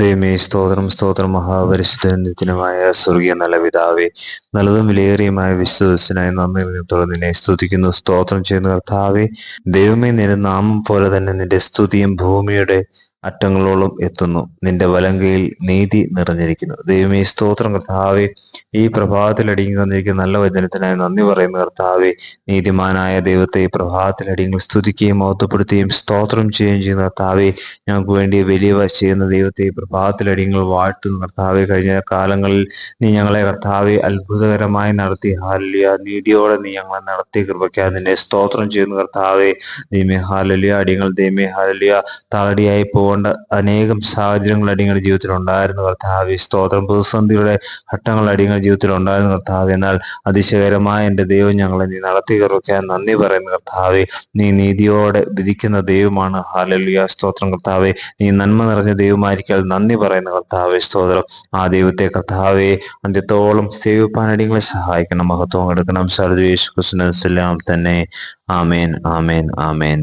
ദൈവമേ സ്തോത്രം സ്തോത്രം. മഹാപരിശുദ്ധമായ സ്വർഗീയ നല്ല പിതാവേ നല്ലതും വിലയേറിയമായ വിശ്വസനായി നന്ദി നിമിത്തോളം നിന്നെ സ്തുതിക്കുന്നു സ്തോത്രം ചെയ്യുന്ന കർത്താവേ. ദൈവമേ നിന്റെ നാമം പോലെ തന്നെ നിന്റെ സ്തുതിയും ഭൂമിയുടെ അറ്റങ്ങളോളം എത്തുന്നു. നിന്റെ വലങ്കയിൽ നീതി നിറഞ്ഞിരിക്കുന്നു. ദൈവമേ സ്തോത്രം. കർത്താവെ ഈ പ്രഭാതത്തിൽ അടിങ്ങി വന്നിരിക്കുന്ന നല്ല വചനത്തിനായി നന്ദി പറയുന്ന കർത്താവെ. നീതിമാനായ ദൈവത്തെ ഈ പ്രഭാതത്തിൽ അടിങ്ങൾ സ്തുതിക്കുകയും മഹത്വപ്പെടുത്തുകയും സ്തോത്രം ചെയ്യുകയും ചെയ്യുന്ന കർത്താവെ. ഞങ്ങൾക്ക് വേണ്ടി വലിയവ ചെയ്യുന്ന ദൈവത്തെ ഈ പ്രഭാതത്തിൽ അടിങ്ങൾ വാഴ്ത്തുന്ന കർത്താവെ. കഴിഞ്ഞ കാലങ്ങളിൽ നീ ഞങ്ങളെ കർത്താവെ അത്ഭുതകരമായി നടത്തി. ഹാലിയ നീതിയോടെ നീ ഞങ്ങളെ നടത്തി. കൃപയ്ക്കാ നിന്നെ സ്തോത്രം ചെയ്യുന്ന കർത്താവെ. ദൈമേ ഹാലലിയ അടിയങ്ങൾ ദൈമേ ഹാലലിയ താളടിയായി പോ പോകേണ്ട അനേകം സാഹചര്യങ്ങൾ അടിയങ്ങളുടെ ജീവിതത്തിൽ ഉണ്ടായിരുന്നു കർത്താവ്. സ്തോത്രം. പ്രതിസന്ധിയുടെ ഘട്ടങ്ങൾ അടിയങ്ങളുടെ ജീവിതത്തിൽ ഉണ്ടായിരുന്നു കർത്താവ്. എന്നാൽ അതിശയകരമായ എന്റെ ദൈവം ഞങ്ങളെ നീ നടത്തി കയറിക്കാൻ നന്ദി പറയുന്ന കർത്താവെ. നീ നീതിയോടെ വിധിക്കുന്ന ദൈവമാണ്. ഹാലലിയ സ്തോത്രം കർത്താവെ. നീ നന്മ നിറഞ്ഞ ദൈവമായിരിക്കാൽ നന്ദി പറയുന്ന കർത്താവെ. സ്തോത്രം. ആ ദൈവത്തെ കർത്താവെ അന്ത്യത്തോളം സേവിപ്പാൻ അടിയങ്ങളെ സഹായിക്കണം. മഹത്വം എടുക്കണം. സർവേശ് കൃഷ്ണൻ തന്നെ. ആമേൻ. ആമേൻ. ആമേൻ.